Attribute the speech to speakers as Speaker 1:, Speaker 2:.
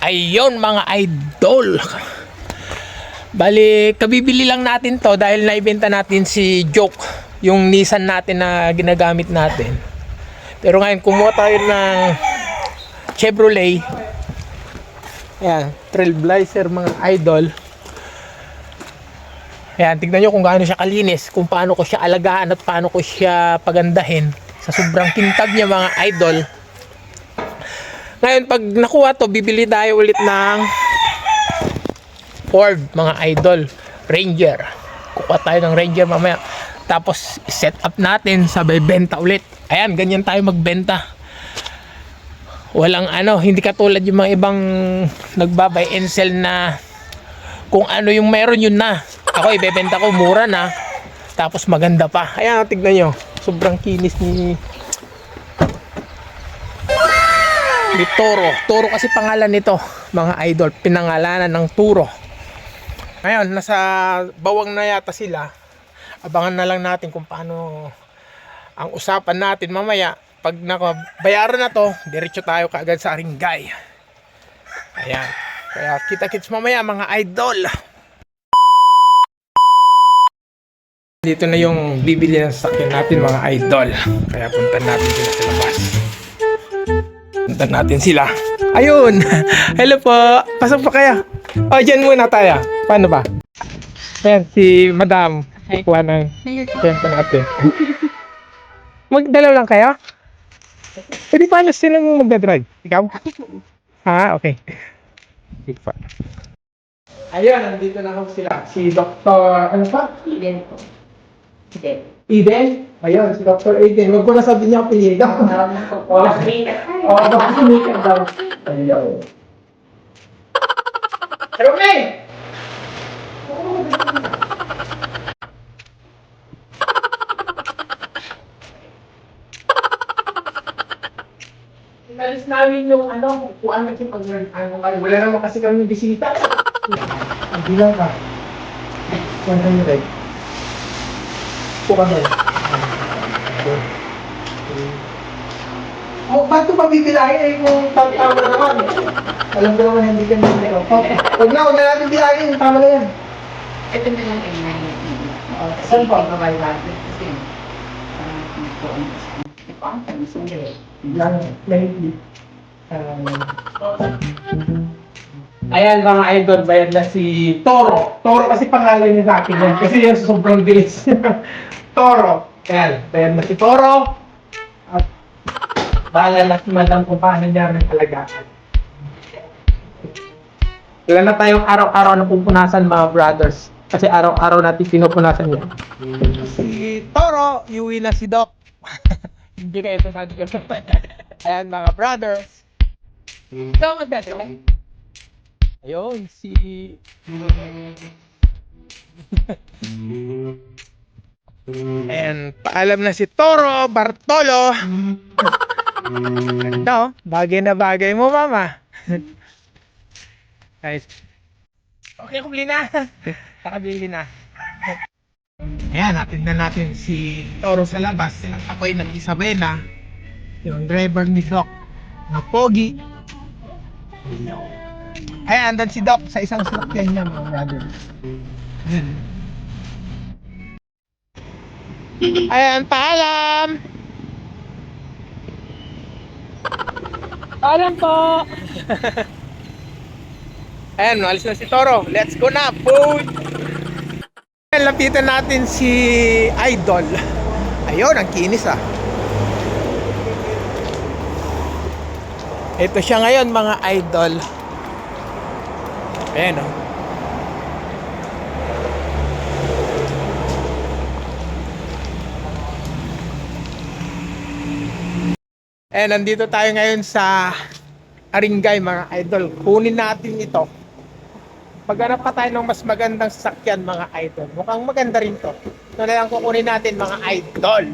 Speaker 1: Ayun mga idol. Bali, kabibili lang natin to dahil naibenta natin si Joke, yung Nissan natin na ginagamit natin. Pero ngayon, kumuha tayo ng Chevrolet. Ayan, Trailblazer mga idol. Ayan, tignan nyo kung gaano siya kalinis, kung paano ko siya alagaan at paano ko siya pagandahin. Sa sobrang kintab niya mga idol. Ngayon, pag nakuha to, bibili tayo ulit ng Ford, mga idol. Ranger. Kukuha tayo ng Ranger mamaya. Tapos, set up natin, sabay benta ulit. Ayan, ganyan tayo magbenta. Walang ano, hindi katulad yung mga ibang nagbabay and sell na kung ano yung meron yun na. Ako, ibebenta ko, mura na. Tapos maganda pa. Ayan, tignan nyo. Sobrang kinis ni ni Toro. Toro kasi pangalan nito, mga idol. Pinangalanan ng Turo. Ngayon, nasa bawang na yata sila. Abangan na lang natin kung paano ang usapan natin mamaya. Pag nakabayaran na to, diretso tayo kaagad sa Aringay. Ayan. Kaya kita-kits mamaya mga idol. Dito na yung bibili ng sasakyan natin mga idol. Kaya punta natin sila sa labas. Punta natin sila. Ayun! Hello po! Pasok pa kaya? O, dyan muna tayo. Paano ba? Ayan, si Madam. Kukuha ng kwento natin. Magdalaw lang kayo? Pwede paano sila mo magdadrive? Ikaw? Ha, okay. Sige pa. Ayun, nandito na ako sila. Si Dr. Ano pa?
Speaker 2: Eden po. Eden.
Speaker 1: Eden? Ayun, si Dr. Eden. Huwag ko na sabihin niya ang
Speaker 2: po.
Speaker 1: Oo, oh, baka sumikat daw. Ayun. May! Inalis namin yung ano, kuhaan natin pag ano, wala naman kasi kami bisita. Hindi lang ka. Kuhaan kami Kuhaan kami. Oh, ba't ito pabibilangin eh kung tama na naman? Alam ko naman hindi ka nila. Oh, Huwag na, huwag na natin bilangin. Tama na yan.
Speaker 2: Ito na lang ay nine.
Speaker 1: Oh, saan po?
Speaker 2: Babay natin kasi. ah, hindi po ang isang. Hindi po ang isang.
Speaker 1: Lang, lately. Um, Ayan mga idol, bayad na si Toro. Toro kasi pangalan niya sa akin yan. Kasi yan sobrang bilis. Toro. Ayan, bayad na si Toro. At bahala na si Madam kung paano niya rin alagaan. Wala na tayong araw-araw na pupunasan mga brothers. Kasi araw-araw natin pinupunasan yan. Si Toro, iuwi na si Doc. Hindi kayo ko. Ayan mga brothers. Ito magdati. Ayun, si... And paalam na si Toro Bartolo. Ganda oh. Bagay na bagay mo, mama. Guys. Okay, kumuli na. Nakabili na. Ayan, natin na natin si Toro sa labas. Ako'y nag-isabay na. Yung driver ni Doc na pogi. Ayan, andan si Doc sa isang sasakyan niya, mga brother. Ayan. Paalam! Paalam po! Ayan, alis na si Toro. Let's go na, food! Ayan, lapitan natin si Idol. Ayun, ang kinis ah. Ito siya ngayon mga idol. Ayan oh. Eh, nandito tayo ngayon sa Aringay mga idol. Kunin natin ito. Maghanap pa tayo ng mas magandang sasakyan mga idol. Mukhang maganda rin to. Ito na lang kukunin natin mga idol.